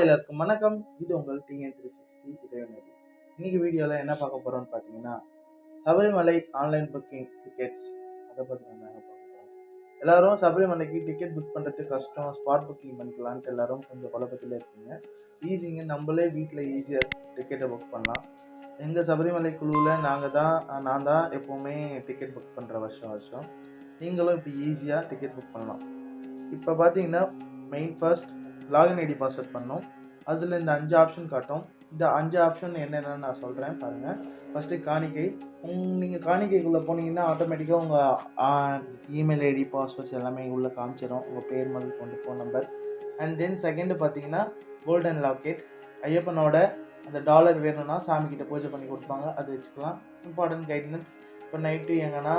எல்லாருக்கும் வணக்கம். இது உங்கள் டிஎன் த்ரீ சிக்ஸ்டி இறைவனடி. இன்னைக்கு வீடியோவில் என்ன பார்க்க போகிறோம்னு பார்த்தீங்கன்னா சபரிமலை ஆன்லைன் புக்கிங் டிக்கெட்ஸ் அதை பற்றி நம்ம என்ன பார்க்க போகிறோம் எல்லாரும் சபரிமலைக்கு டிக்கெட் புக் பண்ணுறது கஷ்டம் ஸ்பாட் புக்கிங் பண்ணிக்கலான்ட்டு எல்லாரும் கொஞ்சம் குழப்பத்தில் இருக்கீங்க. ஈஸிங்க நம்மளே வீட்டில் ஈஸியாக டிக்கெட்டை புக் பண்ணலாம். எங்கள் சபரிமலை குழுவில் நாங்கள் தான் நான் தான் எப்போவுமே டிக்கெட் புக் பண்ணுற வருஷம் வருஷம். நீங்களும் இப்போ ஈஸியாக டிக்கெட் புக் பண்ணலாம். இப்போ பார்த்தீங்கன்னா main first login ID password பண்ணோம் அதில் இந்த அஞ்சு ஆப்ஷன் காட்டும். இந்த அஞ்சு ஆப்ஷன் என்னென்னு நான் சொல்கிறேன் பாருங்கள் ஃபஸ்ட்டு காணிக்கை. நீங்கள் காணிக்கைக்குள்ளே போனீங்கன்னா ஆட்டோமேட்டிக்காக உங்கள் இமெயில் ஐடி பாஸ்வேர்ட்ஸ் எல்லாமே உள்ளே காமிச்சிடும் உங்கள் பேர் முதல் கொண்டு phone number and then second பார்த்தீங்கன்னா கோல்டன் லாக்கெட் ஐயப்பனோட அந்த டாலர் வேணும்னா சாமிக்கிட்ட பூஜை பண்ணி கொடுப்பாங்க. அது வச்சுக்கலாம். இம்பார்ட்டன்ட் கைட்னஸ் இப்போ நைட்டு எங்கன்னா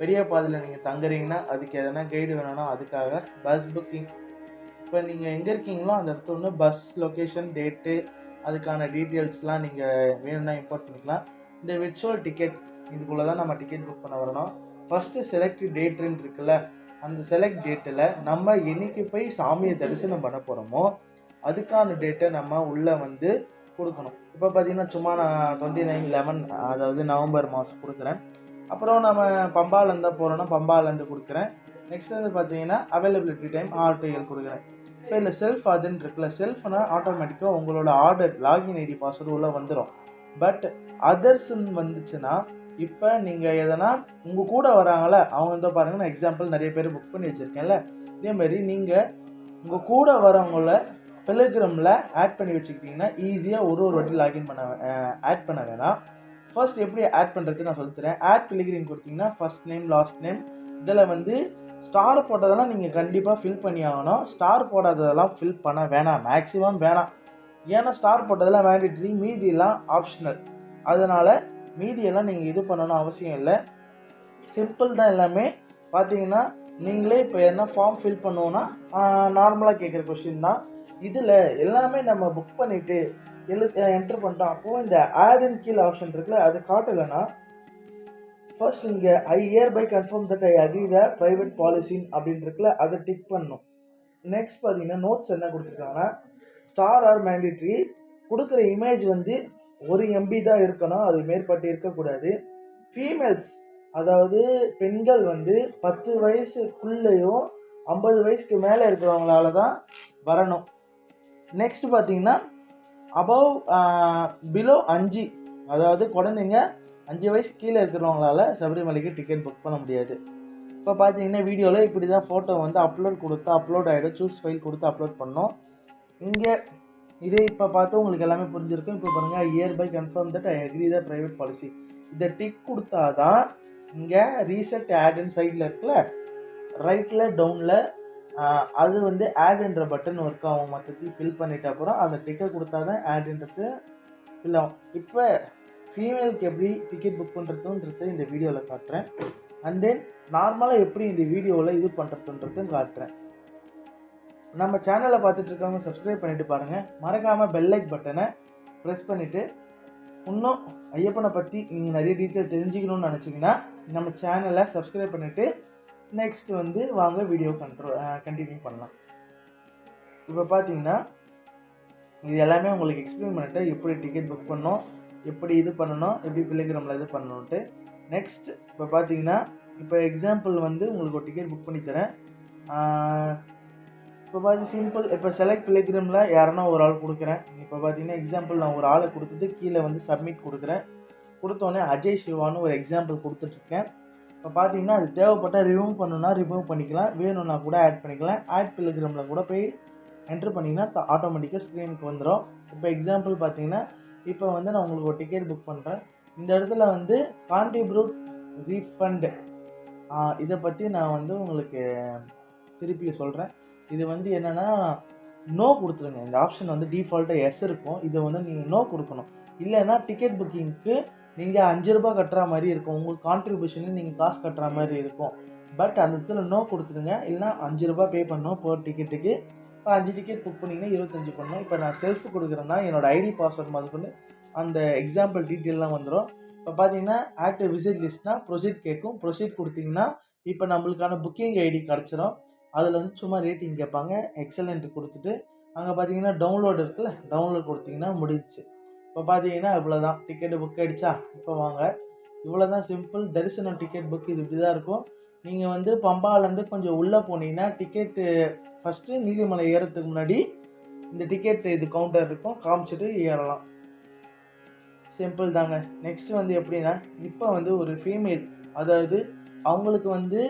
பெரிய பாதையில் நீங்கள் தங்குறீங்கன்னா அதுக்கு எதனா கைடு வேணும்னா அதுக்காக பஸ் புக்கிங் இப்போ நீங்கள் எங்கே இருக்கீங்களோ அந்த இடத்துல ஒன்று பஸ் லொக்கேஷன் டேட்டு அதுக்கான டீட்டெயில்ஸ்லாம் நீங்கள் வேணும்னா இம்போர்ட் பண்ணிக்கலாம். இந்த விர்ச்சுவல் டிக்கெட் இதுக்குள்ளே தான் நம்ம டிக்கெட் புக் பண்ண வரணும். ஃபஸ்ட்டு செலக்ட் டேட்டுன்னு இருக்குல்ல அந்த செலக்ட் டேட்டில் நம்ம என்னைக்கு போய் சாமியை தரிசனம் பண்ண போகிறோமோ அதுக்கான டேட்டை நம்ம உள்ளே வந்து கொடுக்கணும். இப்போ பார்த்தீங்கன்னா சும்மா நான் டுவெண்ட்டி நைன் லெவன் அதாவது நவம்பர் மாதம் கொடுக்குறேன். அப்புறம் நம்ம பம்பாலேருந்து போகிறோன்னா பம்பாலேருந்து கொடுக்குறேன். நெக்ஸ்ட் வந்து பார்த்தீங்கன்னா அவைலபிலிட்டி டைம் ஆர்டிஎல் கொடுக்குறேன். இப்போ இல்லை செல்ஃப் அதுன்னு இருக்குல்ல செல்ஃப்னா ஆட்டோமேட்டிக்காக உங்களோட ஆர்டர் லாகின் ஐடி பாஸ்வேர்டு உள்ளே வந்துடும் பட் அதர்ஸ்ன்னு வந்துச்சுன்னா இப்போ நீங்கள் எதனா உங்கள் கூட வராங்களே அவங்க வந்து பாருங்கள் நான் எக்ஸாம்பிள் நிறைய பேர் புக் பண்ணி வச்சுருக்கேன்ல. இதேமாரி நீங்கள் உங்கள் கூட வரவங்கள டெலிகிராமில் ஆட் பண்ணி வச்சுக்கிட்டிங்கன்னா ஈஸியாக ஒரு ஒரு வாட்டி லாகின் பண்ண ஆட் பண்ண வேணாம். ஃபர்ஸ்ட் எப்படி ஆட் பண்ணுறது நான் சொல்லித்தரேன் ஆட் டெலிகிராம் கொடுத்தீங்கன்னா ஃபர்ஸ்ட் நேம் லாஸ்ட் நேம் இதில் வந்து ஸ்டார் போட்டதெல்லாம் நீங்கள் கண்டிப்பாக ஃபில் பண்ணி ஆகணும். ஸ்டார் போடாததெல்லாம் ஃபில் பண்ண வேணாம். மேக்ஸிமம் வேணாம். ஏன்னா ஸ்டார் போட்டதெல்லாம் மேண்டிட்ரி மீதியெல்லாம் ஆப்ஷனல் அதனால் மீதியெல்லாம் நீங்கள் இது பண்ணணும் அவசியம் இல்லை. சிம்பிள் தான் எல்லாமே. பார்த்தீங்கன்னா நீங்களே இப்போ என்ன ஃபார்ம் ஃபில் பண்ணுவோன்னா நார்மலாக கேட்குற கொஸ்டின் தான். இதில் எல்லாமே நம்ம புக் பண்ணிவிட்டு எழு என்ட்ரு பண்ணிட்டோம். அப்போது இந்த ஆடுன்னு கீழே ஆப்ஷன் இருக்குல்ல அது காட்டலைன்னா ஃபர்ஸ்ட் இங்கே I hereby confirm that I agree the private பாலிசின் அப்படின்னு இருக்குல்ல அதை டிக் பண்ணும். நெக்ஸ்ட் பார்த்தீங்கன்னா நோட்ஸ் என்ன கொடுத்துருக்காங்கன்னா ஸ்டார் ஆர் மேண்டேட்ரி கொடுக்குற இமேஜ் வந்து ஒரு எம்பி தான் இருக்கணும் அது மேற்பட்டு இருக்கக்கூடாது. ஃபீமேல்ஸ் அதாவது பெண்கள் வந்து பத்து வயசுக்குள்ளேயும் ஐம்பது வயசுக்கு மேலே இருக்கிறவங்களால தான் வரணும். நெக்ஸ்ட் பார்த்தீங்கன்னா அபவ் பிலோ அஞ்சு அதாவது குழந்தைங்க அஞ்சு வயசு கீழே இருக்கிறவங்களால சபரிமலைக்கு டிக்கெட் புக் பண்ண முடியாது. இப்போ பார்த்தீங்கன்னா வீடியோவில் இப்படி தான் ஃபோட்டோ வந்து அப்லோட் கொடுத்து அப்லோட் ஆகிடும் சூஸ் ஃபைல் கொடுத்து அப்லோட் பண்ணோம். இங்கே இதே இப்போ பார்த்து உங்களுக்கு எல்லாமே புரிஞ்சிருக்கும். இப்போ பாருங்கள் hereby confirm that I agree the private policy இதை டிக் கொடுத்தா தான் இங்கே ரீசெட் ஆடுன்னு சைடில் இருக்குல்ல ரைட்டில் டவுனில் அது வந்து ஆடுன்ற பட்டன் ஒர்க் ஆகும். மற்றத்தையும் ஃபில் பண்ணிட்ட அப்புறம் அந்த டிக்கெட் கொடுத்தா தான் ஆடுன்றது ஃபில் ஆகும். இப்போ ஃபீமேலுக்கு எப்படி டிக்கெட் புக் பண்ணுறதுன்றது இந்த வீடியோவில் காட்டுறேன். அண்ட் தென் நார்மலாக எப்படி இந்த வீடியோவில் இது பண்ணுறதுன்றதும் காட்டுறேன். நம்ம சேனலை பார்த்துட்டு இருக்கவங்க சப்ஸ்கிரைப் பண்ணிவிட்டு பாருங்கள் மறக்காமல் பெல்லைக் பட்டனை ப்ரெஸ் பண்ணிவிட்டு இன்னும் ஐயப்பனை பற்றி நீங்கள் நிறைய டீட்டெயில் தெரிஞ்சுக்கணும்னு நினச்சிங்கன்னா நம்ம சேனலை சப்ஸ்கிரைப் பண்ணிவிட்டு நெக்ஸ்ட் வந்து வாங்க வீடியோ கண்ட்ரோ கண்டினியூ பண்ணலாம். இப்போ பார்த்தீங்கன்னா இது எல்லாமே உங்களுக்கு எக்ஸ்பிளைன் பண்ணிவிட்டு எப்படி டிக்கெட் புக் பண்ணோம் எப்படி இது பண்ணணும் எப்படி பிள்ளைகிராமில் இது பண்ணணுன்ட்டு நெக்ஸ்ட் இப்போ பார்த்தீங்கன்னா இப்போ எக்ஸாம்பிள் வந்து உங்களுக்கு ஒரு டிக்கெட் புக் பண்ணி தரேன். இப்போ பார்த்து சிம்பிள் இப்போ செலக்ட் பிள்ளைகிராமில் யாருன்னா ஒரு ஆள் கொடுக்குறேன். இப்போ பார்த்தீங்கன்னா எக்ஸாம்பிள் நான் ஒரு ஆளை கொடுத்துட்டு கீழே வந்து சப்மிட் கொடுக்குறேன். கொடுத்தோடனே அஜய் சிவான்னு ஒரு எக்ஸாம்பிள் கொடுத்துட்ருக்கேன். இப்போ பார்த்தீங்கன்னா அது தேவைப்பட்டால் ரிமூவ் பண்ணுன்னா ரிமூவ் பண்ணிக்கலாம். வேணும்னா கூட ஆட் பண்ணிக்கலாம். ஆட் பில்கிராமில் கூட போய் என்ட்ரு பண்ணிங்கன்னா ஆட்டோமேட்டிக்காக ஸ்க்ரீனுக்கு வந்துடும் இப்போ எக்ஸாம்பிள் பார்த்தீங்கன்னா இப்போ வந்து நான் உங்களுக்கு ஒரு டிக்கெட் புக் பண்ணுறேன் இந்த இடத்துல வந்து கான்ட்ரிபியூட் ரீஃபண்டு இதை பற்றி நான் வந்து உங்களுக்கு திருப்பி சொல்கிறேன் இது வந்து என்னென்னா நோ கொடுத்துருங்க. இந்த ஆப்ஷன் வந்து டிஃபால்ட்டாக எஸ் இருக்கும். இதை வந்து நீங்கள் நோ கொடுக்கணும். இல்லைன்னா டிக்கெட் புக்கிங்க்கு நீங்கள் அஞ்சு ரூபா கட்டுற மாதிரி இருக்கும். உங்களுக்கு கான்ட்ரிபியூஷனில் நீங்கள் காசு கட்டுற மாதிரி இருக்கும். பட் அந்த இடத்துல நோ கொடுத்துருங்க. இல்லைனா அஞ்சு ரூபா பே பண்ணணும் போகிற டிக்கெட்டுக்கு இப்போ அஞ்சு டிக்கெட் புக் பண்ணிங்கன்னா இருபத்தஞ்சி பண்ணணும். இப்போ நான் செல்ஃப் கொடுக்குறேன்னா என்னோடய ஐடி பாஸ்வேர்ட் முதற்கொண்டு அந்த எக்ஸாம்பிள் டீட்டெயிலெலாம் வந்துடும் இப்போ பார்த்தீங்கன்னா ஆக்டிவ் விசிட் லிஸ்ட்னால் ப்ரொசீட் கேட்கும். ப்ரொசீட் கொடுத்தீங்கன்னா இப்போ நம்மளுக்கான புக்கிங் ஐடி கிடச்சிரும். அதில் வந்து சும்மா ரேட்டிங் கேட்பாங்க. எக்ஸலண்ட் கொடுத்துட்டு அங்கே பார்த்தீங்கன்னா டவுன்லோடு இருக்குல்ல டவுன்லோட் கொடுத்தீங்கன்னா முடிஞ்சுச்சு. இப்போ பார்த்தீங்கன்னா இவ்வளோ தான் டிக்கெட்டு புக் ஆகிடுச்சா இப்போ வாங்க. இவ்வளோ தான் சிம்பிள் தரிசனம் டிக்கெட் புக் இது இப்படி தான் இருக்கும். நீங்கள் வந்து பம்பாலேருந்து கொஞ்சம் உள்ளே போனீங்கன்னா டிக்கெட்டு ஃபஸ்ட்டு நீதிமலை ஏறத்துக்கு முன்னாடி இந்த டிக்கெட் இது கவுண்டர் இருக்கும். காமிச்சிட்டு ஏறலாம். சிம்பிள் தாங்க. நெக்ஸ்ட் வந்து எப்படின்னா இப்போ வந்து ஒரு ஃபீமேல் அதாவது அவங்களுக்கு வந்து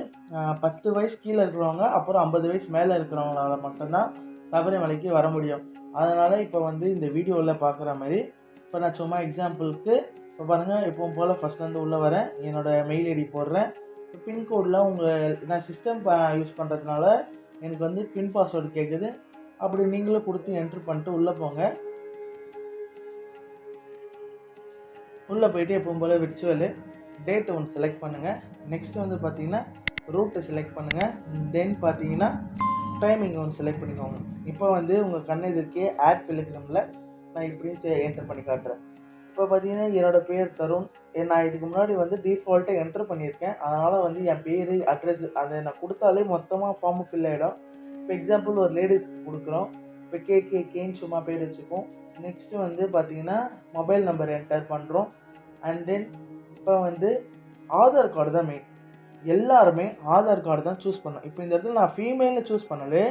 பத்து வயசு கீழே இருக்கிறவங்க அப்புறம் ஐம்பது வயசு மேலே இருக்கிறவங்களால மட்டும்தான் சபரிமலைக்கு வர முடியும். அதனால் இப்போ வந்து இந்த வீடியோவில் பார்க்குற மாதிரி இப்போ நான் சும்மா எக்ஸாம்பிளுக்கு இப்போ பாருங்கள் எப்பவும் போல் ஃபஸ்ட்லேருந்து உள்ளே வரேன். என்னோடய மெயில் ஐடி போடுறேன். பின்கோடில் உங்கள் நான் சிஸ்டம் யூஸ் பண்ணுறதுனால எனக்கு வந்து பின் பாஸ்வேர்டு கேட்குது அப்படி நீங்களும் கொடுத்து என்ட்ரு பண்ணிட்டு உள்ளே போங்க. உள்ளே போயிட்டு எப்பவும் போல் விர்ச்சுவலு டேட் ஒன்று செலக்ட் பண்ணுங்கள் நெக்ஸ்ட் வந்து பார்த்தீங்கன்னா ரூட்டை செலக்ட் பண்ணுங்கள் தென் பார்த்தீங்கன்னா டைமிங் ஒன்று செலக்ட் பண்ணிக்கோங்க. இப்போ வந்து உங்கள் கண்ணு எதிர்க்கே ஆட் பிலிகிராமில் நான் இப்படின்னு என்ட்ரு பண்ணி காட்டுறேன். இப்போ பார்த்தீங்கன்னா என்னோடய பேர் தருண். நான் இதுக்கு முன்னாடி வந்து டிஃபால்ட்டாக என்டர் பண்ணியிருக்கேன். அதனால் வந்து என் பேர் அட்ரஸ் அதை நான் கொடுத்தாலே மொத்தமாக ஃபார்மு ஃபில் ஆகிடும் இப்போ எக்ஸாம்பிள் ஒரு லேடிஸ்க்கு கொடுக்குறோம். இப்போ கே கே கேன்னு சும்மா பேர் வச்சுப்போம். நெக்ஸ்ட்டு வந்து பார்த்தீங்கன்னா மொபைல் நம்பர் என்டர் பண்ணுறோம் அண்ட் தென் இப்போ வந்து ஆதார் கார்டு தான் மெயின் எல்லாருமே ஆதார் கார்டு தான் சூஸ் பண்ணோம் இப்போ இந்த இடத்துல நான் ஃபீமேல்னு சூஸ் பண்ணலே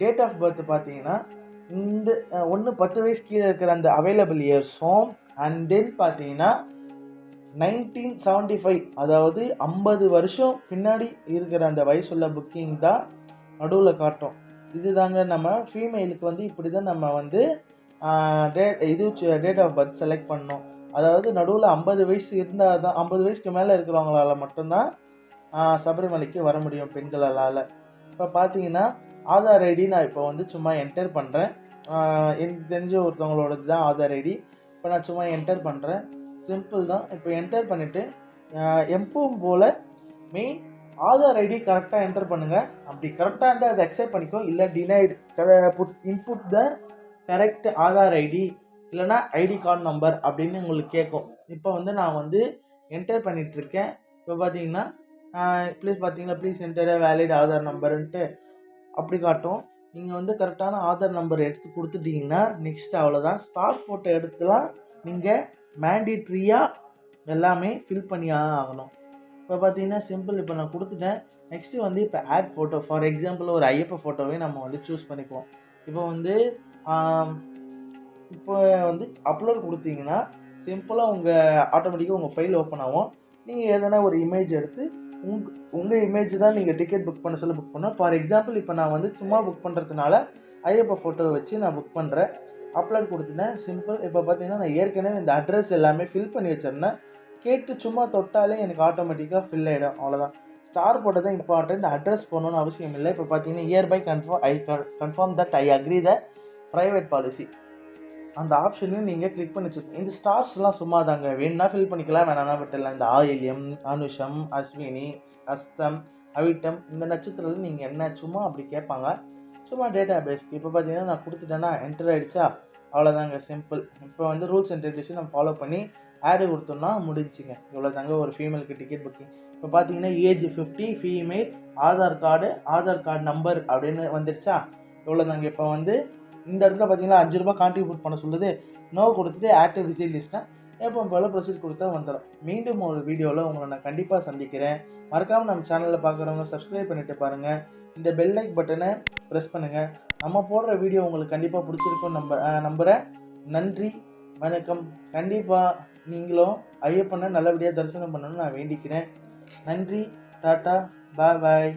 டேட் ஆஃப் பர்த் பார்த்தீங்கன்னா இந்த ஒன்று பத்து வயசு கீழே இருக்கிற அந்த அவைலபிள் இயர்ஸும் அண்ட் தென் பார்த்தீங்கன்னா நைன்டீன் செவன்டி ஃபைவ் அதாவது ஐம்பது வருஷம் பின்னாடி இருக்கிற அந்த வயசுள்ள புக்கிங் தான் நடுவில் காட்டும். இதுதாங்க நம்ம ஃபீமேலுக்கு வந்து இப்படி தான் நம்ம வந்து டேட் இது டேட் ஆஃப் பர்த் செலக்ட் பண்ணோம் அதாவது நடுவில் ஐம்பது வயசு இருந்தால் தான் ஐம்பது வயசுக்கு மேலே இருக்கிறவங்களால மட்டும்தான் சபரிமலைக்கு வர முடியும் பெண்களால். இப்போ பார்த்தீங்கன்னா ஆதார் ஐடி நான் இப்போ வந்து சும்மா என்டர் பண்ணுறேன் எனக்கு தெரிஞ்ச ஒருத்தவங்களோடது தான் ஆதார் ஐடி. இப்போ நான் சும்மா என்டர் பண்ணுறேன் சிம்பிள் தான். இப்போ என்டர் பண்ணிவிட்டு எப்பவும் போல் மெயின் ஆதார் ஐடி கரெக்டாக என்டர் பண்ணுங்கள் அப்படி கரெக்டாக இருந்தால் அதை அக்செப்ட் பண்ணிக்கோ. இல்லை denied put input the correct Aadhaar ID இல்லைனா ஐடி கார்டு நம்பர் அப்படின்னு உங்களுக்கு கேட்கும். இப்போ வந்து நான் வந்து என்டர் பண்ணிகிட்ருக்கேன் இப்போ பார்த்தீங்கன்னா ப்ளீஸ் பார்த்தீங்கன்னா ப்ளீஸ் என்டர் வேலிட் ஆதார் நம்பருன்ட்டு அப்படி காட்டும். நீங்கள் வந்து கரெக்டான ஆதார் நம்பர் எடுத்து கொடுத்துட்டீங்கன்னா நெக்ஸ்ட் அவ்வளோதான் ஸ்டார் ஃபோட்டோ எடுத்துலாம். நீங்கள் மேண்டிட்ரியாக எல்லாமே ஃபில் பண்ணி ஆகணும். இப்போ பார்த்தீங்கன்னா சிம்பிள் இப்போ நான் கொடுத்துட்டேன். நெக்ஸ்ட்டு வந்து இப்போ ஆட் ஃபோட்டோ ஃபார் எக்ஸாம்பிள் ஒரு ஐயப்ப ஃபோட்டோவே நம்ம வந்து சூஸ் பண்ணிக்குவோம். இப்போ வந்து இப்போ வந்து அப்லோட் கொடுத்தீங்கன்னா சிம்பிளாக உங்கள் ஆட்டோமேட்டிக்காக உங்கள் ஃபைல் ஓப்பன் ஆகும். நீங்கள் எதனா ஒரு இமேஜ் எடுத்து உங் உங்கள் இமேஜ் தான் நீங்கள் டிக்கெட் புக் பண்ண சொல்ல புக் பண்ணோம். ஃபார் எக்ஸாம்பிள் இப்போ நான் வந்து சும்மா புக் பண்ணுறதுனால ஐயப்ப ஃபோட்டோவை வச்சு நான் புக் பண்ணுறேன் அப்லோட் கொடுத்துட்டேன். சிம்பிள் இப்போ பார்த்தீங்கன்னா நான் ஏற்கனவே இந்த அட்ரஸ் எல்லாமே ஃபில் பண்ணி வச்சிருந்தேன். கேட்டு சும்மா தொட்டாலே எனக்கு ஆட்டோமேட்டிக்காக ஃபில் ஆகிடும் அவ்வளோதான் ஸ்டார் போட்டது தான் இம்பார்ட்டன்ட் அட்ரஸ் போகணுன்னு அவசியம் இல்லை. இப்போ பார்த்தீங்கன்னா hereby confirm I confirm that I agree the private policy அந்த ஆப்ஷனையும் நீங்கள் கிளிக் பண்ணி வச்சுருக்கோம் இந்த ஸ்டார்ஸ்லாம் சும்மா தாங்க வேணும்னா ஃபில் பண்ணிக்கலாம் வேணாம்னா விட்டுலாம் இந்த ஆயில்யம் அனுஷம் அஸ்வினி அஸ்தம் அவிட்டம் இந்த நட்சத்திரத்தில் நீங்கள் என்ன சும்மா அப்படி கேட்பாங்க. சும்மா டேட்டா பேஸ்க்கு இப்போ பார்த்தீங்கன்னா நான் கொடுத்துட்டேன்னா என்டர் ஆகிடுச்சா அவ்வளோதாங்க சிம்பிள் இப்போ வந்து ரூல்ஸ் அண்ட் ரெகுலேஷன் நம்ம ஃபாலோ பண்ணி ஆடு கொடுத்தோம்னா முடிஞ்சுங்க. இவ்வளோ தாங்க ஒரு ஃபீமேலுக்கு டிக்கெட் புக்கிங் இப்போ பார்த்தீங்கன்னா age fifty female Aadhaar card Aadhaar card number அப்படின்னு வந்துடுச்சா? இவ்வளோ தாங்க இப்போ வந்து இந்த இடத்துல பார்த்தீங்கன்னா அஞ்சு ரூபா கான்ட்ரிபியூட் பண்ண சொல்லுது. நோ கொடுத்துட்டு ஆக்டிவ் ரிசீவ் லிஸ்ட்னா எப்போ போல் ப்ரொசீட் கொடுத்தா வந்துடும் மீண்டும் ஒரு வீடியோவில் உங்களை நான் கண்டிப்பாக சந்திக்கிறேன். மறக்காமல் நம்ம சேனலில் பார்க்குறவங்க சப்ஸ்கிரைப் பண்ணிட்டு பாருங்கள் இந்த பெல் லைக் பட்டனை ப்ரெஸ் பண்ணுங்கள் நம்ம போடுற வீடியோ உங்களுக்கு கண்டிப்பாக பிடிச்சிருக்கும் நம்ப நம்புகிறேன் நன்றி வணக்கம். கண்டிப்பாக நீங்களும் ஐயப்பனை நல்லபடியாக தரிசனம் பண்ணணும்னு நான் வேண்டிக்கிறேன். நன்றி டாட்டா பாய் பாய்.